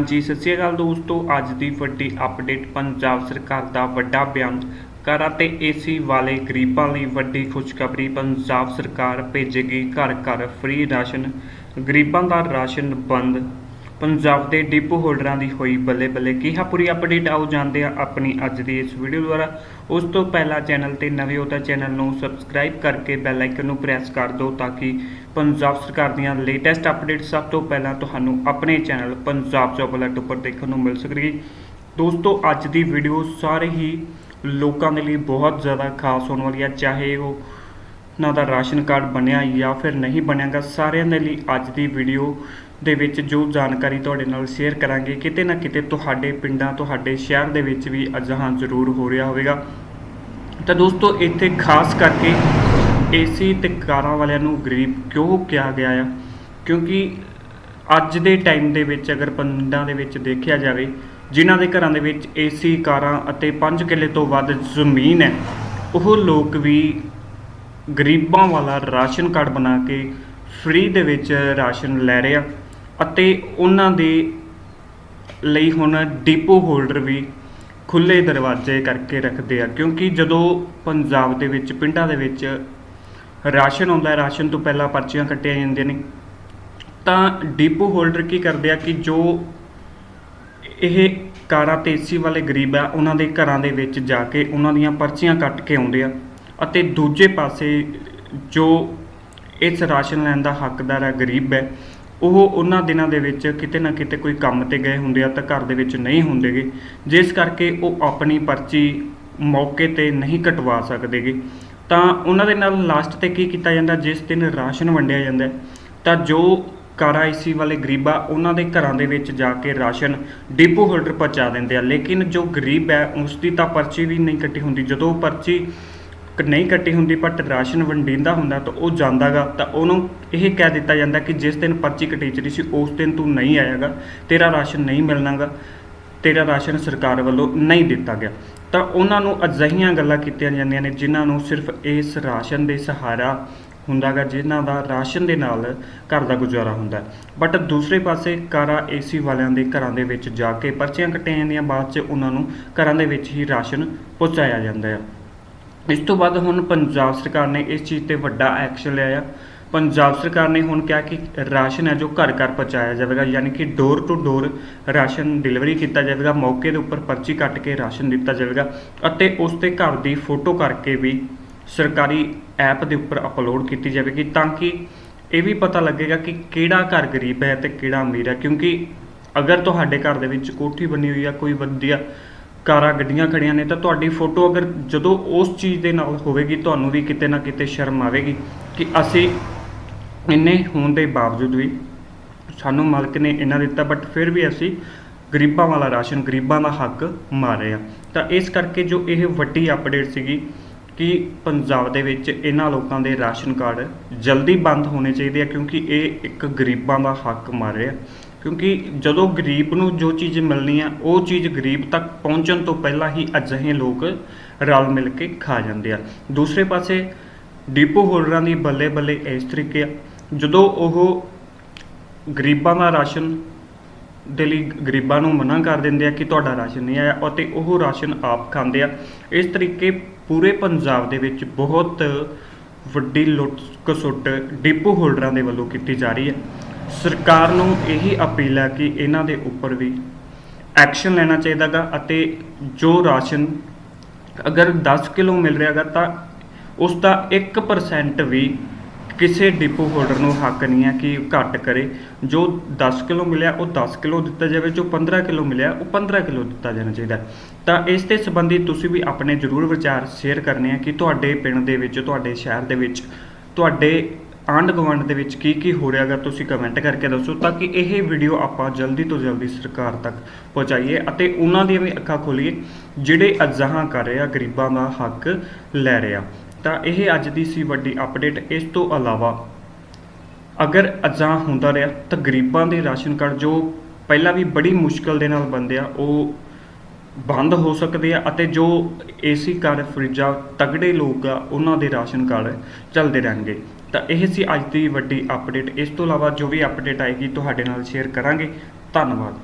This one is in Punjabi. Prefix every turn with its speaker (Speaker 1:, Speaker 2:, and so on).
Speaker 1: ਜੀ ਸਤਿ ਸ਼੍ਰੀ ਅਕਾਲ ਦੋਸਤੋ। ਅੱਜ ਦੀ ਵੱਡੀ ਅਪਡੇਟ ਪੰਜਾਬ ਸਰਕਾਰ ਦਾ ਵੱਡਾ ਬਿਆਨ। ਘਰਾਂ ਤੇ ਏਸੀ ਵਾਲੇ ਗਰੀਬਾਂ ਲਈ ਵੱਡੀ ਖੁਸ਼ਖਬਰੀ। ਪੰਜਾਬ ਸਰਕਾਰ ਭੇਜੇਗੀ ਘਰ ਘਰ ਫ੍ਰੀ ਰਾਸ਼ਨ। ਗਰੀਬਾਂ ਦਾ ਰਾਸ਼ਨ ਬੰਦ। ਪੰਜਾਬ ਦੇ ਡਿਪੂ ਹੋਲਡਰਾਂ ਦੀ ਹੋਈ ਬੱਲੇ ਬੱਲੇ ਕੀ ਹੈ ਪੂਰੀ ਅਪਡੇਟ ਆਓ ਜਾਣਦੇ ਆ ਆਪਣੀ ਅੱਜ ਦੀ ਇਸ ਵੀਡੀਓ ਦੁਆਰਾ। ਉਸ ਤੋਂ ਪਹਿਲਾਂ ਚੈਨਲ ਤੇ ਨਵੇਂ ਹੋ ਤਾਂ ਚੈਨਲ ਨੂੰ ਸਬਸਕ੍ਰਾਈਬ ਕਰਕੇ ਬੈਲ ਆਈਕਨ ਨੂੰ ਪ੍ਰੈਸ ਕਰ ਦਿਓ ਤਾਂ ਕਿ ਪੰਜਾਬ ਸਰਕਾਰ ਦੀਆਂ ਲੇਟੈਸਟ ਅਪਡੇਟ ਸਭ ਤੋਂ ਪਹਿਲਾਂ ਤੁਹਾਨੂੰ ਆਪਣੇ ਚੈਨਲ ਪੰਜਾਬ ਜੋਬ ਅਲਰਟ ਉੱਪਰ ਦੇਖਣ ਨੂੰ ਮਿਲ ਸਕਦੀ ਦੋਸਤੋ, ਅੱਜ ਦੀ ਵੀਡੀਓ ਸਾਰੇ ਹੀ ਲੋਕਾਂ ਦੇ ਲਈ ਬਹੁਤ ਜ਼ਿਆਦਾ ਖਾਸ ਹੋਣ ਵਾਲੀ ਹੈ ਚਾਹੇ ਉਹ ਨਾ ਦਾ ਰਾਸ਼ਨ ਕਾਰਡ ਬਣਿਆ ਜਾਂ ਫਿਰ ਨਹੀਂ ਬਣਿਆਗਾ, ਸਾਰਿਆਂ ਦੇ ਲਈ ਅੱਜ ਦੀ ਵੀਡੀਓ ਦੇ ਵਿੱਚ ਜੋ ਜਾਣਕਾਰੀ ਤੁਹਾਡੇ ਨਾਲ ਸ਼ੇਅਰ ਕਰਾਂਗੇ, ਕਿਤੇ ਨਾ ਕਿਤੇ ਤੁਹਾਡੇ ਪਿੰਡਾਂ, ਤੁਹਾਡੇ ਸ਼ਹਿਰ ਦੇ ਵਿੱਚ ਵੀ ਅਜਿਹਾ ਜ਼ਰੂਰ ਹੋ ਰਿਹਾ ਹੋਵੇਗਾ। ਤਾਂ ਦੋਸਤੋ, ਇੱਥੇ ਖਾਸ ਕਰਕੇ ਏਸੀ ਤੇ ਕਾਰਾਂ ਵਾਲਿਆਂ ਨੂੰ ਗਰੀਬ ਕਿਉਂ ਕਿਹਾ ਗਿਆ ਆ? ਕਿਉਂਕਿ ਅੱਜ ਦੇ ਟਾਈਮ ਦੇ ਵਿੱਚ ਅਗਰ ਪਿੰਡਾਂ ਦੇ ਵਿੱਚ ਦੇਖਿਆ ਜਾਵੇ, ਜਿਨ੍ਹਾਂ ਦੇ ਘਰਾਂ ਦੇ ਵਿੱਚ ਏਸੀ ਕਾਰਾਂ ਅਤੇ 5 ਕਿੱਲੇ ਤੋਂ ਵੱਧ ਜ਼ਮੀਨ ਹੈ, ਉਹ ਲੋਕ ਵੀ ਗਰੀਬਾਂ ਵਾਲਾ ਰਾਸ਼ਨ ਕਾਰਡ ਬਣਾ ਕੇ ਫ੍ਰੀ ਦੇ ਵਿੱਚ ਰਾਸ਼ਨ ਲੈ ਰਹੇ ਆ ਅਤੇ ਉਹਨਾਂ ਦੇ ਲਈ ਹੁਣ ਡਿਪੋ ਹੋਲਡਰ ਵੀ ਖੁੱਲੇ ਦਰਵਾਜ਼ੇ ਕਰਕੇ ਰੱਖਦੇ ਆ, ਕਿਉਂਕਿ ਜਦੋਂ ਪੰਜਾਬ ਦੇ ਵਿੱਚ, ਪਿੰਡਾਂ ਦੇ ਵਿੱਚ ਰਾਸ਼ਨ ਆਉਂਦਾ, ਰਾਸ਼ਨ ਤੋਂ ਪਹਿਲਾਂ ਪਰਚੀਆਂ ਕੱਟੀਆਂ ਜਾਂਦੀਆਂ ਨੇ, ਤਾਂ ਡਿਪੋ ਹੋਲਡਰ ਕੀ ਕਰਦੇ ਆ ਕਿ ਜੋ ਇਹ ਕਾਰਾਂ ਤੇ ਏਸੀ ਵਾਲੇ ਗਰੀਬ ਆ, ਉਹਨਾਂ ਦੇ ਘਰਾਂ ਦੇ ਵਿੱਚ ਜਾ ਕੇ ਉਹਨਾਂ ਦੀਆਂ ਪਰਚੀਆਂ ਕੱਟ ਕੇ ਆਉਂਦੇ ਆ। ਅਤੇ ਦੂਜੇ ਪਾਸੇ ਜੋ ਇਸ ਰਾਸ਼ਨ ਲੈਣ ਦਾ ਹੱਕਦਾਰ ਹੈ, ਗਰੀਬ ਹੈ, ਉਹ ਉਹਨਾਂ ਦਿਨਾਂ ਦੇ ਵਿੱਚ ਕਿਤੇ ਨਾ ਕਿਤੇ ਕੋਈ ਕੰਮ ਤੇ ਗਏ ਹੁੰਦੇ ਆ ਤਾਂ ਘਰ ਦੇ ਵਿੱਚ ਨਹੀਂ ਹੁੰਦੇਗੇ, ਜਿਸ ਕਰਕੇ ਉਹ ਆਪਣੀ ਪਰਚੀ ਮੌਕੇ ਤੇ ਨਹੀਂ ਕਟਵਾ ਸਕਦੇਗੇ। ਤਾਂ ਉਹਨਾਂ ਦੇ ਨਾਲ ਲਾਸਟ ਤੇ ਕੀ ਕੀਤਾ ਜਾਂਦਾ, ਜਿਸ ਦਿਨ ਰਾਸ਼ਨ ਵੰਡਿਆ ਜਾਂਦਾ ਤਾਂ ਜੋ ਕਾਰਾ ਏਸੀ ਵਾਲੇ ਗਰੀਬਾ ਉਹਨਾਂ ਦੇ ਘਰਾਂ ਦੇ ਵਿੱਚ ਜਾ ਕੇ ਰਾਸ਼ਨ ਡਿਪੋ ਹੋਲਡਰ ਪਹੁੰਚਾ ਦਿੰਦੇ ਆ। ਲੇਕਿਨ ਜੋ ਗਰੀਬ ਹੈ ਉਸ ਦੀ ਤਾਂ ਪਰਚੀ ਵੀ ਨਹੀਂ ਕੱਟੀ ਹੁੰਦੀ। ਜਦੋਂ ਉਹ ਪਰਚੀ ਨਹੀਂ ਕੱਟੀ ਹੁੰਦੀ ਬਟ ਰਾਸ਼ਨ ਵੰਡੀਂਦਾ ਹੁੰਦਾ ਤਾਂ ਉਹ ਜਾਂਦਾਗਾ, ਤਾਂ ਉਹਨੂੰ ਇਹ ਕਹਿ ਦਿੱਤਾ ਜਾਂਦਾ ਕਿ ਜਿਸ ਦਿਨ ਪਰਚੀ ਕਟੀਚਰੀ ਸੀ, ਉਸ ਦਿਨ ਤੂੰ ਨਹੀਂ ਆਇਆਗਾ, ਤੇਰਾ ਰਾਸ਼ਨ ਨਹੀਂ ਮਿਲਣਾਗਾ, ਤੇਰਾ ਰਾਸ਼ਨ ਸਰਕਾਰ ਵੱਲੋਂ ਨਹੀਂ ਦਿੱਤਾ ਗਿਆ। ਤਾਂ ਉਹਨਾਂ ਨੂੰ ਅਜਿਹੀਆਂ ਗੱਲਾਂ ਕੀਤੀਆਂ ਜਾਂਦੀਆਂ ਨੇ ਜਿਨ੍ਹਾਂ ਨੂੰ ਸਿਰਫ ਇਸ ਰਾਸ਼ਨ ਦੇ ਸਹਾਰਾ ਹੁੰਦਾਗਾ, ਜਿਨ੍ਹਾਂ ਦਾ ਰਾਸ਼ਨ ਦੇ ਨਾਲ ਘਰ ਦਾ ਗੁਜ਼ਾਰਾ ਹੁੰਦਾ। ਬਟ ਦੂਸਰੇ ਪਾਸੇ ਕਾਰਾ ਏਸੀ ਵਾਲਿਆਂ ਦੇ ਘਰਾਂ ਦੇ ਵਿੱਚ ਜਾ ਕੇ ਪਰਚੀਆਂ ਕੱਟੀਆਂ ਜਾਂਦੀਆਂ, ਬਾਅਦ 'ਚ ਉਹਨਾਂ ਨੂੰ ਘਰਾਂ ਦੇ ਵਿੱਚ ਹੀ ਰਾਸ਼ਨ ਪਹੁੰਚਾਇਆ ਜਾਂਦਾ ਹੈ ਇਸ ਤੋਂ ਬਾਅਦ ਹੁਣ ਪੰਜਾਬ ਸਰਕਾਰ ਨੇ ਇਸ ਚੀਜ਼ ਤੇ ਵੱਡਾ ਐਕਸ਼ਨ ਲਿਆ ਪੰਜਾਬ ਸਰਕਾਰ ਨੇ ਹੁਣ ਕਿਹਾ ਕਿ ਰਾਸ਼ਨ ਹੈ ਜੋ ਘਰ ਘਰ ਪਹੁੰਚਾਇਆ ਜਾਵੇਗਾ, ਯਾਨੀ ਕਿ door to door ration delivery ਕੀਤਾ ਜਾਵੇਗਾ, ਮੌਕੇ ਦੇ ਉੱਪਰ ਪਰਚੀ ਕੱਟ ਕੇ ਰਾਸ਼ਨ ਦਿੱਤਾ ਜਾਵੇਗਾ ਅਤੇ ਉਸ ਦੇ ਘਰ ਦੀ ਫੋਟੋ ਕਰਕੇ ਵੀ ਸਰਕਾਰੀ ਐਪ ਦੇ ਉੱਪਰ ਅਪਲੋਡ ਕੀਤੀ ਜਾਵੇਗੀ ਤਾਂ ਕਿ ਇਹ ਵੀ ਪਤਾ ਲੱਗੇਗਾ ਕਿ ਕਿਹੜਾ ਘਰ ਗਰੀਬ ਹੈ ਤੇ ਕਿਹੜਾ ਅਮੀਰ ਹੈ, ਕਿਉਂਕਿ ਅਗਰ ਤੁਹਾਡੇ ਘਰ ਦੇ ਵਿੱਚ ਕੋਠੀ ਬਣੀ ਹੋਈ ਆ, ਕੋਈ ਵਧੀਆ ਕਾਰਾਂ ਗੱਡੀਆਂ ਖੜੀਆਂ ਨੇ ਤਾਂ ਤੁਹਾਡੀ ਫੋਟੋ ਅਗਰ ਜਦੋਂ ਉਸ ਚੀਜ਼ ਦੇ ਨਾਲ ਹੋਵੇਗੀ, ਤੁਹਾਨੂੰ ਵੀ ਕਿਤੇ ਨਾ ਕਿਤੇ ਸ਼ਰਮ ਆਵੇਗੀ ਕਿ ਅਸੀਂ ਇੰਨੇ ਹੋਣ ਦੇ ਬਾਵਜੂਦ ਵੀ ਸਾਨੂੰ ਮਾਲਕ ਨੇ ਇੰਨਾ ਦਿੱਤਾ ਬਟ ਫਿਰ ਵੀ ਅਸੀਂ ਗਰੀਬਾਂ ਵਾਲਾ ਰਾਸ਼ਨ, ਗਰੀਬਾਂ ਦਾ ਹੱਕ ਮਾਰਿਆ ਤਾਂ ਇਸ ਕਰਕੇ ਜੋ ਇਹ ਵੱਡੀ ਅਪਡੇਟ ਸੀਗੀ ਕਿ ਪੰਜਾਬ ਦੇ ਵਿੱਚ ਇਹਨਾਂ ਲੋਕਾਂ ਦੇ ਰਾਸ਼ਨ ਕਾਰਡ ਜਲਦੀ ਬੰਦ ਹੋਣੇ ਚਾਹੀਦੇ ਆ, ਕਿਉਂਕਿ ਇਹ ਇੱਕ ਗਰੀਬਾਂ ਦਾ ਹੱਕ ਮਾਰ ਰਿਹਾ ਕਿਉਂਕਿ ਜਦੋਂ ਗਰੀਬ ਨੂੰ ਜੋ ਚੀਜ਼ ਮਿਲਣੀ ਆ, ਉਹ ਚੀਜ਼ ਗਰੀਬ ਤੱਕ ਪਹੁੰਚਣ ਤੋਂ ਪਹਿਲਾਂ ਹੀ ਅਜਿਹੇ ਲੋਕ ਰਲ ਮਿਲ ਕੇ ਖਾ ਜਾਂਦੇ ਆ। ਦੂਸਰੇ ਪਾਸੇ ਡਿਪੋ ਹੋਲਡਰਾਂ ਦੀ ਬੱਲੇ ਬੱਲੇ ਇਸ ਤਰੀਕੇ ਆ। ਜਦੋਂ ਉਹ ਗਰੀਬਾਂ ਦਾ ਰਾਸ਼ਨ ਦੇ ਲਈ ਗਰੀਬਾਂ ਨੂੰ ਮਨਾ ਕਰ ਦਿੰਦੇ ਆ ਕਿ ਤੁਹਾਡਾ ਰਾਸ਼ਨ ਨਹੀਂ ਆਇਆ ਅਤੇ ਉਹ ਰਾਸ਼ਨ ਆਪ ਖਾਂਦੇ ਆ, ਇਸ ਤਰੀਕੇ ਪੂਰੇ ਪੰਜਾਬ ਦੇ ਵਿੱਚ ਬਹੁਤ ਵੱਡੀ ਲੁੱਟ ਕਸੁੱਟ ਡਿਪੋ ਹੋਲਡਰਾਂ ਦੇ ਵੱਲੋਂ ਕੀਤੀ ਜਾ ਰਹੀ ਹੈ। ਸਰਕਾਰ ਨੂੰ ਇਹੀ ਅਪੀਲ ਹੈ ਕਿ ਇਹਨਾਂ ਦੇ ਉੱਪਰ ਵੀ ਐਕਸ਼ਨ ਲੈਣਾ ਚਾਹੀਦਾਗਾ ਅਤੇ ਜੋ ਰਾਸ਼ਨ ਅਗਰ 10 ਕਿਲੋ ਮਿਲ ਰਿਹਾਗਾ ਤਾਂ ਉਸ ਦਾ 1% ਵੀ ਕਿਸੇ ਡਿਪੋ ਹੋਲਡਰ ਨੂੰ ਹੱਕ ਨਹੀਂ ਹੈ ਕਿ ਘੱਟ ਕਰੇ। ਜੋ 10 ਕਿਲੋ ਮਿਲਿਆ, ਉਹ 10 ਕਿਲੋ ਦਿੱਤਾ ਜਾਵੇ, ਜੋ 15 ਕਿਲੋ ਮਿਲਿਆ, ਉਹ 15 ਕਿਲੋ ਦਿੱਤਾ ਜਾਣਾ ਚਾਹੀਦਾ ਤਾਂ ਇਸ ਦੇ ਸੰਬੰਧੀ ਤੁਸੀਂ ਵੀ ਆਪਣੇ ਜ਼ਰੂਰ ਵਿਚਾਰ ਸ਼ੇਅਰ ਕਰਨੇ ਆ ਕਿ ਤੁਹਾਡੇ ਪਿੰਡ ਦੇ ਵਿੱਚ, ਤੁਹਾਡੇ ਸ਼ਹਿਰ ਦੇ ਵਿੱਚ, ਤੁਹਾਡੇ ਆਂਢ ਗੁਆਂਢ ਦੇ ਵਿੱਚ ਕੀ ਕੀ ਹੋ ਰਿਹਾ ਰਿਹਾਗਾ ਤੁਸੀਂ ਕਮੈਂਟ ਕਰਕੇ ਦੱਸੋ ਤਾਂ ਕਿ ਇਹ ਵੀਡੀਓ ਆਪਾਂ ਜਲਦੀ ਤੋਂ ਜਲਦੀ ਸਰਕਾਰ ਤੱਕ ਪਹੁੰਚਾਈਏ ਅਤੇ ਉਹਨਾਂ ਦੀਆਂ ਵੀ ਅੱਖਾਂ ਖੋਲੀਏ, ਜਿਹੜੇ ਅਜਾਹਾਂ ਕਰ ਰਹੇ ਆ ਗਰੀਬਾਂ ਦਾ ਹੱਕ ਲੈ ਰਹੇ। ਆ ਤਾਂ ਇਹ ਅੱਜ ਦੀ ਸੀ ਵੱਡੀ ਅਪਡੇਟ ਇਸ ਤੋਂ ਇਲਾਵਾ ਅਗਰ ਅਜਾਂ ਹੁੰਦਾ ਰਿਹਾ ਤਾਂ ਗਰੀਬਾਂ ਦੇ ਰਾਸ਼ਨ ਕਾਰਡ ਜੋ ਪਹਿਲਾਂ ਵੀ ਬੜੀ ਮੁਸ਼ਕਲ ਦੇ ਨਾਲ ਬੰਦੇ ਆ, ਉਹ ਬੰਦ ਹੋ ਸਕਦੇ ਆ ਅਤੇ ਜੋ ਏਸੀ ਕਾਰ ਫਰਿੱਜਾਂ, ਤਗੜੇ ਲੋਕ ਆ, ਉਹਨਾਂ ਦੇ ਰਾਸ਼ਨ ਕਾਰਡ ਚੱਲਦੇ ਰਹਿਣਗੇ। ਤਾਂ ਇਹ ਸੀ ਅੱਜ ਦੀ ਵੱਡੀ ਅਪਡੇਟ ਇਸ ਤੋਂ ਇਲਾਵਾ ਜੋ ਵੀ ਅਪਡੇਟ ਆਏਗੀ, ਤੁਹਾਡੇ ਨਾਲ ਸ਼ੇਅਰ ਕਰਾਂਗੇ। ਧੰਨਵਾਦ।